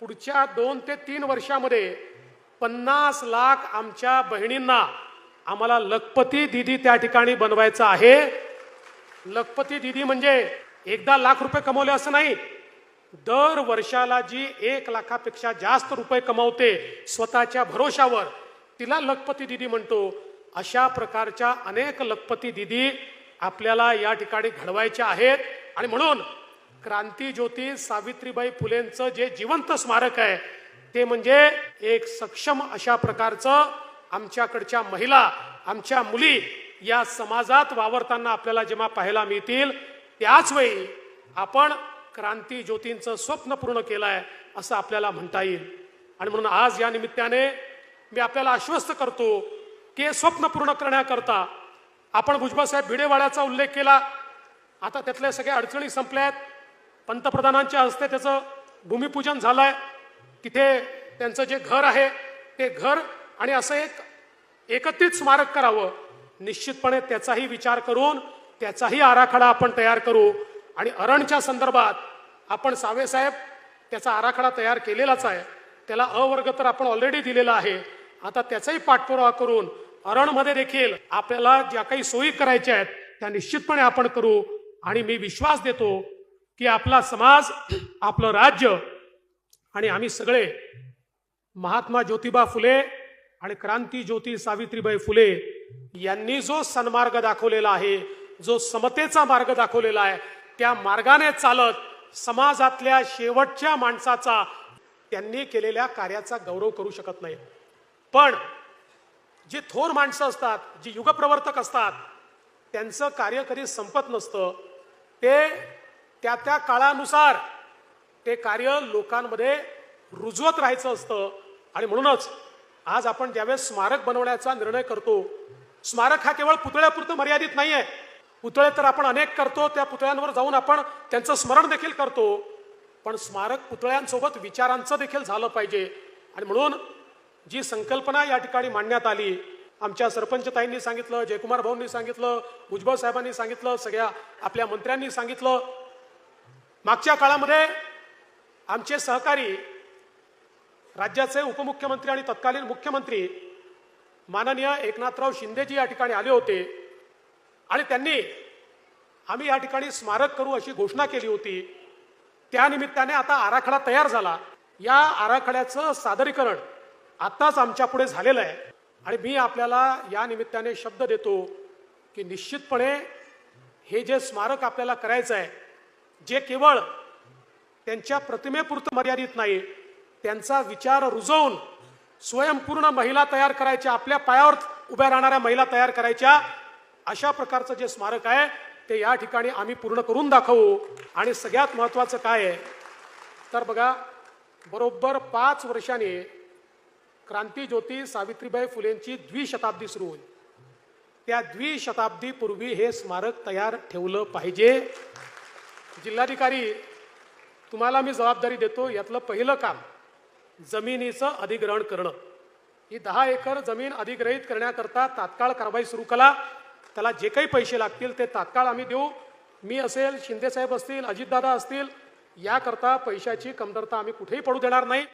पुढच्या दोन ते तीन वर्षामध्ये पन्नास लाख आमच्या बहिणींना आम्हाला लखपती दिदी त्या ठिकाणी बनवायचं आहे. लखपती दिदी म्हणजे एकदा लाख रुपये कमवले असं नाही. दर वर्षाला जी एक लाखापेक्षा जास्त रुपये कमावते स्वतःच्या भरोशावर तिला लखपती दिदी म्हणतो. अशा प्रकारच्या अनेक लखपती दिदी आपल्याला या ठिकाणी घडवायच्या आहेत. आणि म्हणून क्रांती ज्योती सावित्रीबाई फुलेंचं जे जिवंत स्मारक आहे ते म्हणजे एक सक्षम अशा प्रकारचं आमच्याकडच्या महिला आमच्या मुली या समाजात वावरताना आपल्याला जेव्हा पाहायला मिळतील त्याच वेळी आपण क्रांती ज्योतींचं स्वप्न पूर्ण केलं आहे असं आपल्याला म्हणता येईल. आणि म्हणून आज या निमित्ताने मी आपल्याला आश्वस्त करतो की हे स्वप्न पूर्ण करण्याकरता आपण भुजबळसाहेब भिडेवाड्याचा उल्लेख केला. आता त्यातल्या सगळ्या अडचणी संपल्या आहेत पंतप्रधानांच्या हस्ते त्याचं भूमिपूजन झालं आहे तिथे त्यांचं जे घर आहे ते घर आणि असं एक एकत्रित स्मारक करावं. निश्चितपणे त्याचाही विचार करून त्याचाही आराखडा आपण तयार करू. आणि अरणच्या संदर्भात आपण सावेसाहेब त्याचा आराखडा तयार केलेलाच आहे. त्याला अवर्ग तर आपण ऑलरेडी दिलेला आहे. आता त्याचाही पाठपुरावा करून अरणमध्ये देखील आपल्याला ज्या काही सोयी करायच्या आहेत त्या निश्चितपणे आपण करू. आणि मी विश्वास देतो की आपला समाज आपलं राज्य आणि आम्ही सगळे महात्मा ज्योतिबा फुले आणि क्रांती ज्योती सावित्रीबाई फुले यांनी जो सन्मार्ग दाखवलेला आहे जो समतेचा मार्ग दाखवलेला आहे त्या मार्गाने चालत समाजातल्या शेवटच्या माणसाचा त्यांनी केलेल्या कार्याचा गौरव करू शकत नाही. पण जी थोर माणसं असतात जी युगप्रवर्तक असतात त्यांचं कार्य कधी संपत नसतं. ते त्या त्या काळानुसार ते कार्य लोकांमध्ये रुजवत राहायचं असतं. आणि म्हणूनच आज आपण ज्यावेळेस स्मारक बनवण्याचा निर्णय करतो स्मारक हा केवळ पुतळ्यापुरतं मर्यादित नाही आहे पुतळे तर आपण अनेक करतो त्या पुतळ्यांवर जाऊन आपण त्यांचं स्मरण देखील करतो. पण स्मारक पुतळ्यांसोबत विचारांचं देखील झालं पाहिजे. आणि म्हणून जी संकल्पना या ठिकाणी मांडण्यात आली आमच्या सरपंचताईंनी सांगितलं जयकुमार भाऊंनी सांगितलं भुजबळ साहेबांनी सांगितलं सगळ्या आपल्या मंत्र्यांनी सांगितलं मागच्या काळामध्ये आमचे सहकारी राज्याचे उपमुख्यमंत्री आणि तत्कालीन मुख्यमंत्री माननीय एकनाथराव शिंदेजी या ठिकाणी आले होते. आणि त्यांनी आम्ही या ठिकाणी स्मारक करू अशी घोषणा केली होती. त्यानिमित्ताने आता आराखडा तयार झाला. या आराखड्याचं सादरीकरण आत्ताच आमच्या पुढे झालेलं आहे. आणि मी आपल्याला या निमित्ताने शब्द देतो की निश्चितपणे हे जे स्मारक आपल्याला करायचं आहे जे केवळ त्यांच्या प्रतिमेपुरतं मर्यादित नाही त्यांचा विचार रुजवून स्वयंपूर्ण महिला तयार करायच्या आपल्या पायावर उभ्या राहणाऱ्या महिला तयार करायच्या अशा प्रकारचं जे स्मारक आहे ते या ठिकाणी आम्ही पूर्ण करून दाखवू. आणि सगळ्यात महत्त्वाचं काय आहे तर बघा बरोबर पाच वर्षाने क्रांती ज्योती सावित्रीबाई फुलेंची द्विशताब्दी सुरू होईल. त्या द्विशताब्दीपूर्वी हे स्मारक तयार ठेवलं पाहिजे. जिल्हाधिकारी तुम्हाला मी जबाबदारी देतो यातलं पहिलं काम जमिनीचं अधिग्रहण करणं. ही दहा एकर जमीन अधिग्रहित करण्याकरता तात्काळ कारवाई सुरू करा. त्याला जे काही पैसे लागतील ते तात्काळ आम्ही देऊ. मी असेल शिंदेसाहेब असतील अजितदादा असतील याकरता पैशाची कमतरता आम्ही कुठेही पडू देणार नाही.